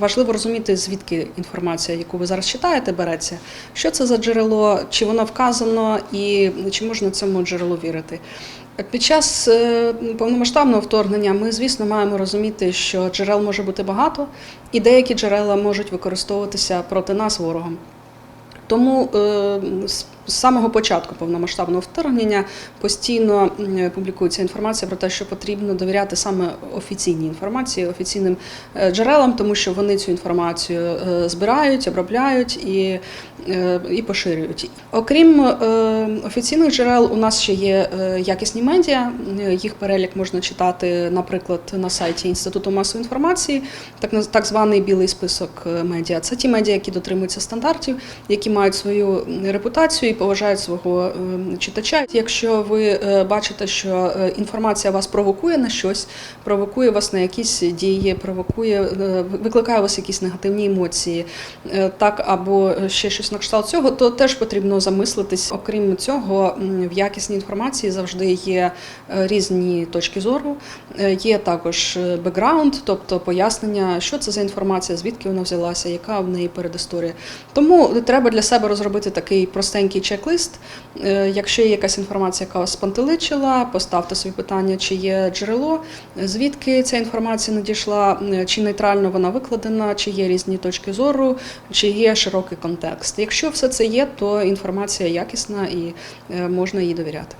Важливо розуміти, звідки інформація, яку ви зараз читаєте, береться, що це за джерело, чи воно вказано і чи можна цьому джерелу вірити. Під час е, повномасштабного вторгнення ми, звісно, маємо розуміти, що джерел може бути багато, і деякі джерела можуть використовуватися проти нас ворогом. Тому е, з самого початку повномасштабного вторгнення постійно публікується інформація про те, що потрібно довіряти саме офіційній інформації, офіційним е, джерелам, тому що вони цю інформацію е, збирають, обробляють і, е, і поширюють. Окрім офіційних джерел, у нас ще є якісні медіа. Їх перелік можна читати, наприклад, на сайті Інституту масової інформації, так так званий білий список медіа. Це ті медіа, які дотримуються стандартів, які мають свою репутацію поважають свого е, читача. Якщо ви е, бачите, що е, інформація вас провокує на щось, провокує вас на якісь дії, провокує, е, викликає у вас якісь негативні емоції, так або ще щось на кшталт цього, то теж потрібно замислитись. Окрім цього, в якісній інформації завжди є різні точки зору. Є також бекграунд, тобто пояснення, що це за інформація, звідки вона взялася, яка в неї передісторія. Тому треба для себе розробити такий простенький чек-лист. Е, Якщо є якась інформація, яка вас спантеличила, поставте собі питання, чи є джерело, звідки ця інформація надійшла, е, чи нейтрально вона викладена, чи є різні точки зору, чи є широкий контекст. Якщо все це є, то інформація якісна і е, можна їй довіряти.